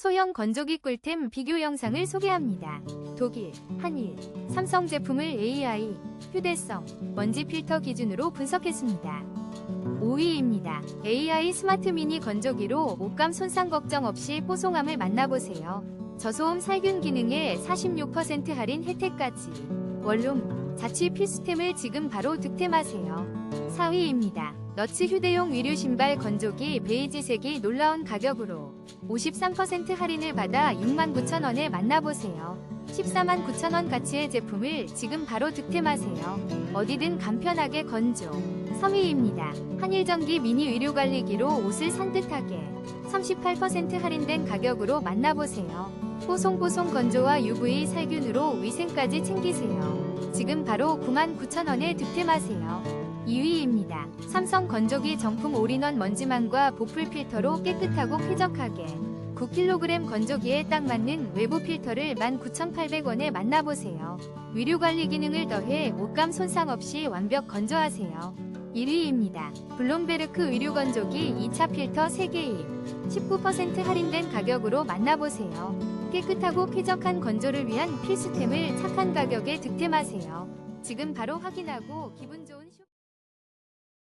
소형 건조기 꿀템 비교 영상을 소개합니다. 독일, 한일, 삼성 제품을 AI, 휴대성, 먼지 필터 기준으로 분석했습니다. 5위입니다. AI 스마트 미니 건조기로 옷감 손상 걱정 없이 뽀송함을 만나보세요. 저소음 살균 기능에 46% 할인 혜택까지. 원룸, 자취 필수템을 지금 바로 득템하세요. 4위입니다. 너츠 휴대용 위류 신발 건조기 베이지색이 놀라운 가격으로 53% 할인을 받아 69,000원에 만나보세요. 14만 9천원 가치의 제품을 지금 바로 득템하세요. 어디든 간편하게 건조. 3위입니다. 한일전기 미니 의료관리기로 옷을 산뜻하게 38% 할인된 가격으로 만나보세요. 뽀송뽀송 건조와 UV 살균으로 위생까지 챙기세요. 지금 바로 99,000원에 득템하세요. 2위입니다. 삼성 건조기 정품 올인원 먼지망과 보풀 필터로 깨끗하고 쾌적하게 9kg 건조기에 딱 맞는 외부 필터를 19,800원에 만나보세요. 위류 관리 기능을 더해 옷감 손상 없이 완벽 건조하세요. 1위입니다. 블룸베르크 의류 건조기 2차 필터 3개입 19% 할인된 가격으로 만나보세요. 깨끗하고 쾌적한 건조를 위한 필수템을 착한 가격에 득템하세요. 지금 바로 확인하고 기분 좋은